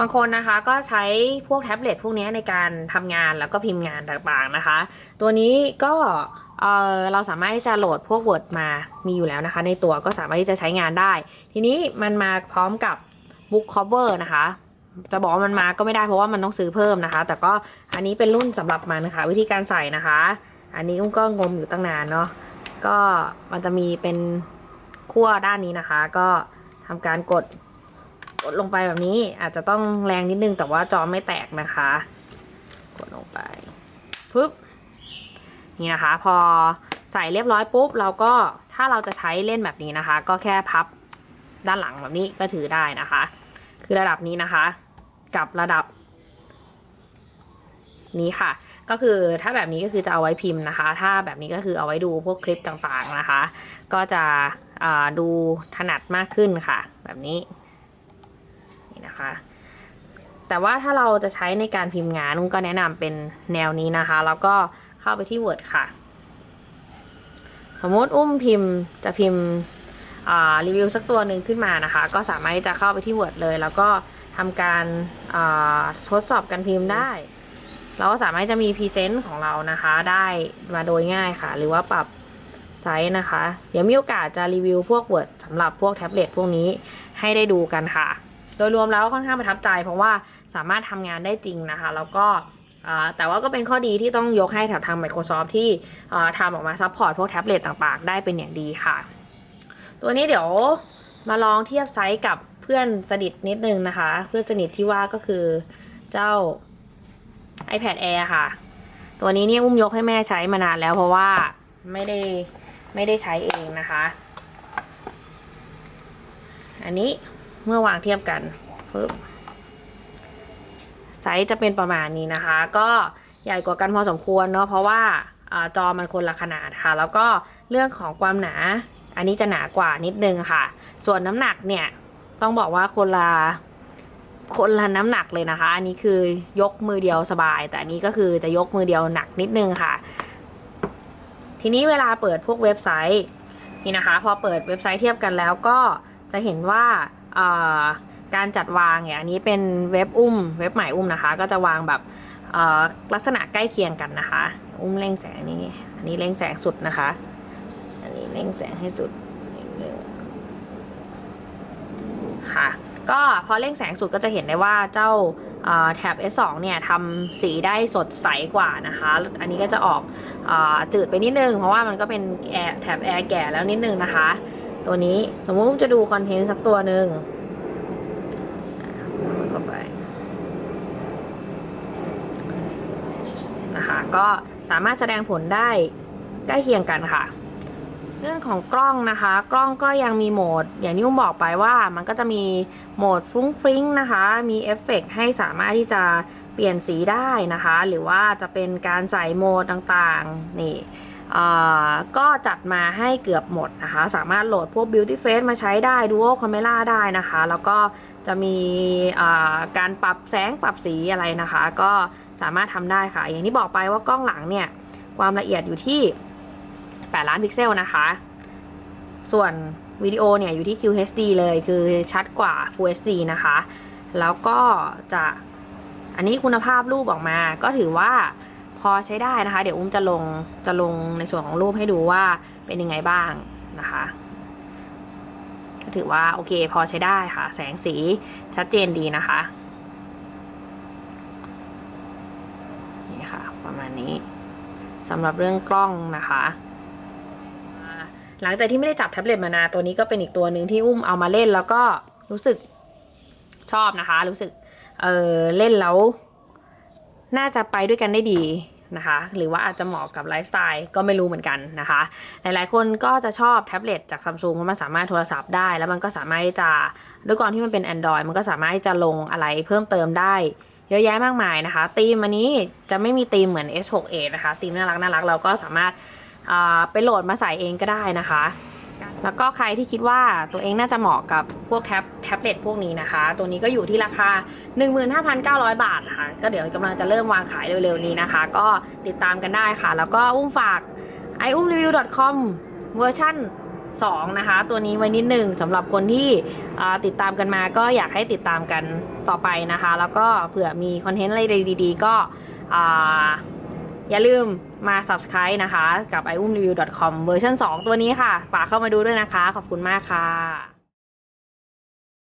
บางคนนะคะก็ใช้พวกแท็บเล็ตพวกนี้ในการทำงานแล้วก็พิมพ์งานต่างๆนะคะ ตัวนี้ก็เออเราสามารถที่จะโหลดพวก Word มามีอยู่แล้วนะคะ ในตัวก็สามารถที่จะใช้งานได้ ทีนี้มันมาพร้อมกับ Book Cover นะคะจะบอกว่ามันมาก็ไม่ได้เพราะว่ามันต้องซื้อเพิ่มนะคะ แต่ก็อันนี้เป็นรุ่นสำหรับมันนะคะ วิธีการใส่นะคะ อันนี้อุ้มก็งมอยู่ตั้งนานเนาะก็มันจะมีเป็นขั้วด้านนี้นะคะ ก็ ทำการกดกดลงไปแบบนี้อาจจะต้องแรงนิดนึงแต่ว่าจอไม่แตกนะคะ กดลงไปปึ๊บนี่นะคะ พอใส่เรียบร้อยปุ๊บเราก็ถ้าเราจะใช้เล่นแบบนี้นะคะ ก็แค่พับด้านหลังแบบนี้ก็ถือได้นะคะ คือระดับนี้นะคะ กับระดับ นี้ค่ะ ก็คือถ้าแบบนี้ก็คือจะเอาไว้พิมพ์นะคะ ถ้าแบบนี้ก็คือเอาไว้ดูพวกคลิปต่างๆนะคะ ก็จะ ดูถนัดมากขึ้นค่ะ แบบนี้นี่นะคะ แต่ว่าถ้าเราจะใช้ในการพิมพ์งานนุ้งก็แนะนำเป็นแนวนี้นะคะ แล้วก็เข้าไปที่ Word ค่ะ สมมติอุ้มพิมพ์จะพิมพ์รีวิวสักตัวหนึ่งขึ้นมานะคะ ก็สามารถจะเข้าไปที่ Word เลย แล้วก็ทำการาทดสอบการพิมพ์ได้ เราก็สามารถจะมีพรีเซนต์ของเรานะคะ ได้มาโดยง่ายค่ะ หรือว่าปรับ ไซส์นะคะ เดี๋ยวมีโอกาสจะรีวิวพวก Word สำหรับพวกแท็บเล็ตพวกนี้ให้ได้ดูกันค่ะ โดยรวมแล้วค่อนข้างประทับใจ เพราะว่าสามารถทำงานได้จริงนะคะ แล้วก็แต่ว่าก็เป็นข้อดีที่ต้องยกให้แถวทาง Microsoft ที่ทำออกมาซัพพอร์ตพวกแท็บเล็ตต่างๆ ได้เป็นอย่างดีค่ะ ตัวนี้เดี๋ยวมาลองเทียบไซส์กับเพื่อนสนิทนิดนึงนะคะ เพื่อนสนิทที่ว่าก็คือเจ้า iPad Air ค่ะ ตัวนี้เนี่ยอุ้มยกให้แม่ใช้มานานแล้วเพราะว่าไม่ได้ ไม่ได้ใช้เองนะคะ อันนี้เมื่อวางเทียบกันปึ๊บไซส์จะเป็นประมาณนี้นะคะ ก็ใหญ่กว่ากันพอสมควรเนาะเพราะว่าอาจอมันคนละขนาดค่ะ แล้วก็เรื่องของความหนา อันนี้จะหนากว่านิดนึงค่ะ ส่วนน้ำหนักเนี่ยต้องบอกว่าคนละคนละน้ำหนักเลยนะคะ อันนี้คือยกมือเดียวสบาย แต่อันนี้ก็คือจะยกมือเดียวหนักนิดนึงค่ะ ทีนี้เวลาเปิดพวกเว็บไซต์นี่นะคะ พอเปิดเว็บไซต์เทียบกันแล้วก็จะเห็นว่าการจัดวางเนี่ยอันนี้เป็นเว็บอุ้ม เว็บใหม่อุ้มนะคะ ก็จะวางแบบลักษณะใกล้เคียงกันนะคะ อุ้มเร่งแสงนี้ อันนี้เร่งแสงสุดนะคะ อันนี้เร่งแสงให้สุดนิดนึงค่ะ ก็พอเร่งแสงสุดก็จะเห็นได้ว่าเจ้าแท็บ S2 เนี่ยทำสีได้สดใสกว่านะคะ อันนี้ก็จะออกอจืดไปนิดนึง เพราะว่ามันก็เป็นแอร์แท็บแอร์แก่แล้วนิดนึงนะคะ ตัวนี้สมมุติจะดูคอนเทนต์สักตัวหนึ่งเข้าไปนะคะก็สามารถแสดงผลได้ใกล้เคียงกันค่ะ เรื่องของกล้องนะคะ กล้องก็ยังมีโหมด อย่างที่อุ้มบอกไปว่ามันก็จะมีโหมดฟรุ้งฟริ้งนะคะ มีเอฟเฟกต์ให้สามารถที่จะเปลี่ยนสีได้นะคะ หรือว่าจะเป็นการใส่โหมดต่างๆ นี่ก็จัดมาให้เกือบหมดนะคะ สามารถโหลดพวก Beauty Face มาใช้ได้ Duo Camera ได้นะคะ แล้วก็จะมีการปรับแสงปรับสีอะไรนะคะ ก็สามารถทำได้ค่ะ อย่างที่บอกไปว่ากล้องหลังเนี่ย ความละเอียดอยู่ที่ 8 ล้านพิกเซลนะคะ ส่วนวิดีโอเนี่ยอยู่ที่ QHD เลยคือชัดกว่า Full HD นะคะ แล้วก็จะอันนี้คุณภาพรูปออกมา ก็ถือว่าพอใช้ได้นะคะ เดี๋ยวอุ้มจะลงจะลงในส่วนของรูปให้ดูว่าเป็นยังไงบ้างนะคะก็ถือว่าโอเคพอใช้ได้ค่ะ แสงสีชัดเจนดีนะคะนี่ค่ะ ประมาณนี้สำหรับเรื่องกล้องนะคะ หลังจากที่ไม่ได้จับแท็บเล็ตมานานตัวนี้ก็เป็นอีกตัวหนึ่งที่อุ้มเอามาเล่นแล้วก็รู้สึกชอบนะคะ รู้สึกเออเล่นแล้ว น่าจะไปด้วยกันได้ดีนะคะ หรือว่าอาจจะเหมาะกับไลฟ์สไตล์ก็ไม่รู้เหมือนกันนะคะ หลายๆ คนก็จะชอบแท็บเล็ตจากซัมซุงเพราะมันสามารถโทรศัพท์ได้ แล้วมันก็สามารถจะด้วยความที่มันเป็น Android มันก็สามารถจะลงอะไรเพิ่มเติมได้เยอะแยะมากมายนะคะธีมอันนี้จะไม่มีธีมเหมือน S6a นะคะธีมน่ารักน่ารักเราก็สามารถ ไปโหลดมาใส่เองก็ได้นะคะ แล้วก็ใครที่คิดว่าตัวเองน่าจะเหมาะกับพวกแท็บแท็บเล็ตพวกนี้นะคะ ตัวนี้ก็อยู่ที่ราคา 15,900 บาทนะคะก็เดี๋ยวกำลังจะเริ่มวางขายเร็วๆนี้นะคะ ก็ติดตามกันได้ค่ะ แล้วก็อุ้มฝาก i u m review com เวอร์ชั่น2นะคะ ตัวนี้ไว้นิดหนึ่งสำหรับคนที่ติดตามกันมาก็อยากให้ติดตามกันต่อไปนะคะ แล้วก็เผื่อมีคอนเทนต์อะไรดีๆ ก็ อย่าลืมมา subscribe นะคะ กับ iumreview.com เวอร์ชัน2 ตัวนี้ค่ะฝากเข้ามาดูด้วยนะคะ ขอบคุณมากค่ะ